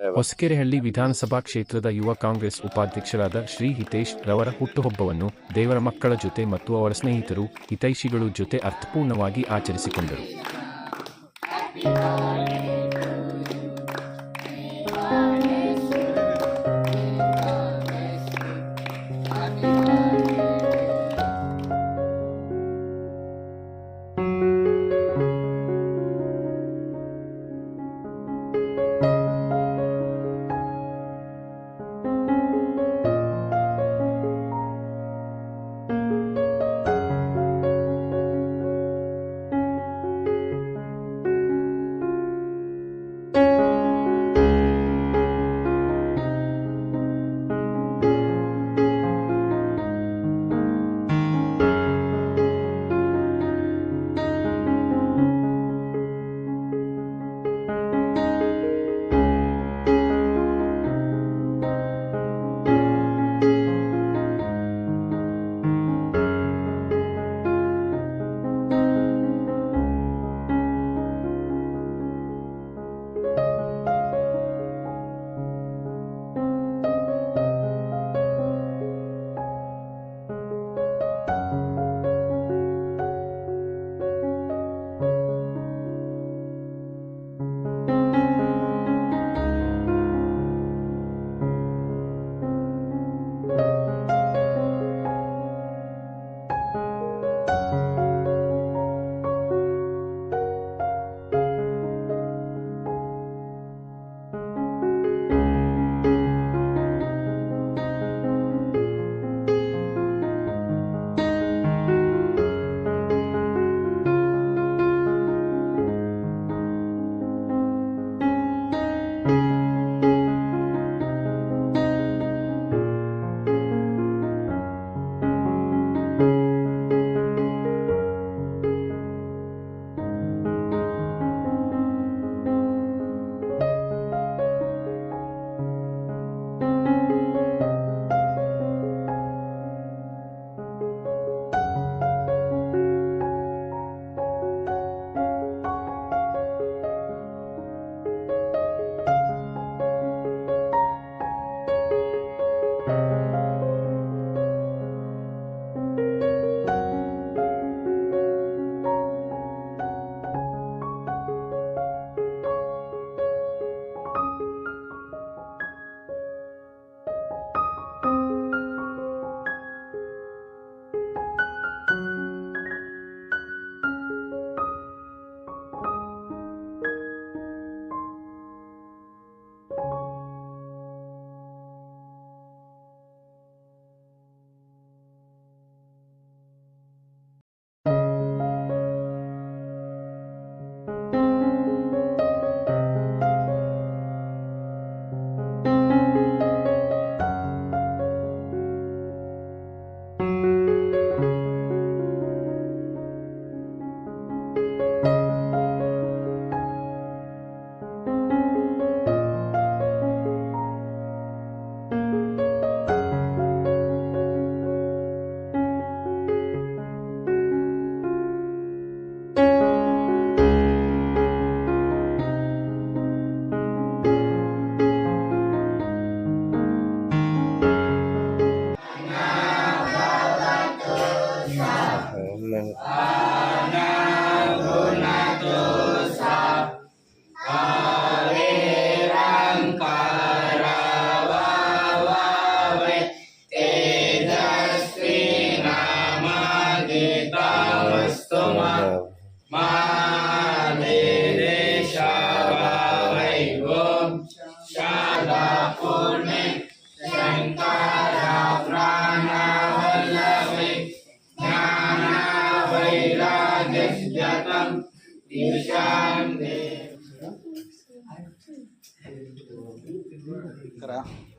ಹೊಸಕೆರೆಹಳ್ಳಿ ವಿಧಾನಸಭಾ ಕ್ಷೇತ್ರದ ಯುವ ಕಾಂಗ್ರೆಸ್ ಉಪಾಧ್ಯಕ್ಷರಾದ ಶ್ರೀ ಹಿತೇಶ್ ರವರ ಹುಟ್ಟುಹಬ್ಬವನ್ನು ದೇವರ ಮಕ್ಕಳ ಜೊತೆ ಮತ್ತು ಅವರ ಸ್ನೇಹಿತರು ಹಿತೈಷಿಗಳು ಜೊತೆ ಅರ್ಥಪೂರ್ಣವಾಗಿ ಆಚರಿಸಿಕೊಂಡರು.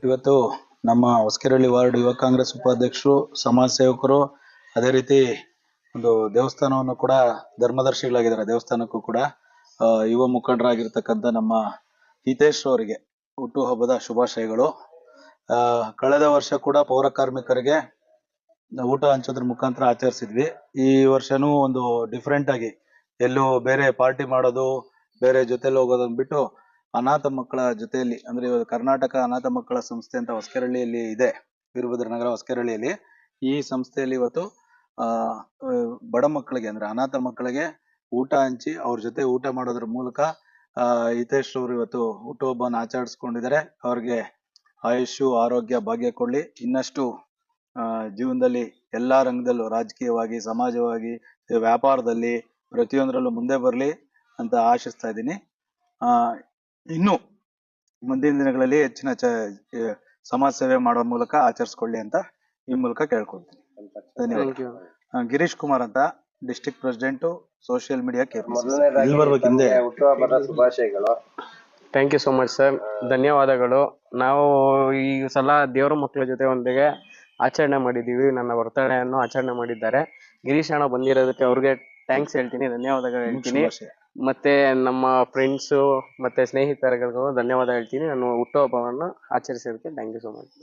ಇವತ್ತು ನಮ್ಮ ಹೊಸಕೆರಳ್ಳಿ ವಾರ್ಡ್ ಯುವ ಕಾಂಗ್ರೆಸ್ ಉಪಾಧ್ಯಕ್ಷರು ಸಮಾಜ ಸೇವಕರು ಅದೇ ರೀತಿ ಒಂದು ದೇವಸ್ಥಾನವನ್ನು ಕೂಡ ಧರ್ಮದರ್ಶಿಗಳಾಗಿದ್ದಾರೆ. ದೇವಸ್ಥಾನಕ್ಕೂ ಕೂಡ ಯುವ ಮುಖಂಡರಾಗಿರ್ತಕ್ಕಂಥ ನಮ್ಮ ಹಿತೇಶ್ ಅವರಿಗೆ ಹುಟ್ಟುಹಬ್ಬದ ಶುಭಾಶಯಗಳು. ಕಳೆದ ವರ್ಷ ಕೂಡ ಪೌರ ಕಾರ್ಮಿಕರಿಗೆ ಊಟ ಹಂಚೋದ್ರ ಮುಖಾಂತರ ಆಚರಿಸಿದ್ವಿ. ಈ ವರ್ಷನೂ ಒಂದು ಡಿಫ್ರೆಂಟ್ ಆಗಿ ಎಲ್ಲೂ ಬೇರೆ ಪಾರ್ಟಿ ಮಾಡೋದು, ಬೇರೆ ಜೊತೆಲಿ ಹೋಗೋದನ್ನ ಬಿಟ್ಟು ಅನಾಥ ಮಕ್ಕಳ ಜೊತೆಯಲ್ಲಿ, ಅಂದ್ರೆ ಇವಾಗ ಕರ್ನಾಟಕ ಅನಾಥ ಮಕ್ಕಳ ಸಂಸ್ಥೆ ಅಂತ ಹೊಸಕೆರಳ್ಳಿಯಲ್ಲಿ ಇದೆ ವೀರಭದ್ರ ನಗರ ಹೊಸಕೆರಳ್ಳಿಯಲ್ಲಿ ಈ ಸಂಸ್ಥೆಯಲ್ಲಿ ಇವತ್ತು ಬಡ ಮಕ್ಕಳಿಗೆ ಅಂದ್ರೆ ಅನಾಥ ಮಕ್ಕಳಿಗೆ ಊಟ ಹಂಚಿ ಅವ್ರ ಜೊತೆ ಊಟ ಮಾಡೋದ್ರ ಮೂಲಕ, ಆ, ಹಿತೇಶ್ ಅವರು ಇವತ್ತು ಹುಟ್ಟುಹಬ್ಬನ ಆಚರಿಸ್ಕೊಂಡಿದ್ದಾರೆ. ಅವ್ರಿಗೆ ಆಯುಷು ಆರೋಗ್ಯ ಭಾಗ್ಯ ಕೊಡ್ಲಿ. ಇನ್ನಷ್ಟು, ಆ, ಜೀವನದಲ್ಲಿ ಎಲ್ಲಾ ರಂಗದಲ್ಲೂ ರಾಜಕೀಯವಾಗಿ, ಸಮಾಜವಾಗಿ, ವ್ಯಾಪಾರದಲ್ಲಿ ಪ್ರತಿಯೊಂದರಲ್ಲೂ ಮುಂದೆ ಬರಲಿ ಅಂತ ಆಶಿಸ್ತಾ ಇದ್ದೀನಿ. ಆ, ಇನ್ನು ಮುಂದಿನ ದಿನಗಳಲ್ಲಿ ಹೆಚ್ಚಿನ ಸಮಾಜ ಸೇವೆ ಮಾಡೋ ಮೂಲಕ ಆಚರಿಸ್ಕೊಳ್ಳಿ ಅಂತ ಈ ಮೂಲಕ ಕೇಳ್ಕೊಳ್ತೀನಿ. ಧನ್ಯವಾದ. ಥ್ಯಾಂಕ್ ಯು ಗಿರೀಶ್ ಕುಮಾರ್ ಅಂತ ಡಿಸ್ಟ್ರಿಕ್ಟ್ ಪ್ರೆಸಿಡೆಂಟ್ ಸೋಷಿಯಲ್ ಮೀಡಿಯಾ ಹುಟ್ಟುಹಬ್ಬದ ಶುಭಾಶಯಗಳು. Thank you so much sir ಧನ್ಯವಾದಗಳು. ನಾವು ಈ ಸಲ ದೇವರ ಮಕ್ಕಳ ಜೊತೆ ಒಂದಿಗೆ ಆಚರಣೆ ಮಾಡಿದ್ದೀವಿ. ನನ್ನ ವರ್ತನೆಯನ್ನು ಆಚರಣೆ ಮಾಡಿದ್ದಾರೆ. ಗಿರೀಶ್ ಅಣ್ಣ ಬಂದಿರೋದಕ್ಕೆ ಅವ್ರಿಗೆ ಥ್ಯಾಂಕ್ಸ್ ಹೇಳ್ತೀನಿ ಧನ್ಯವಾದಗಳು ಹೇಳ್ತೀನಿ. ಮತ್ತೆ ನಮ್ಮ ಫ್ರೆಂಡ್ಸು ಮತ್ತೆ ಸ್ನೇಹಿತರಿಗೂ ಧನ್ಯವಾದ ಹೇಳ್ತೀನಿ. ನಾನು ಹುಟ್ಟುಹಬ್ಬವನ್ನು ಆಚರಿಸೋದಕ್ಕೆ ಥ್ಯಾಂಕ್ ಯು ಸೋ ಮಚ್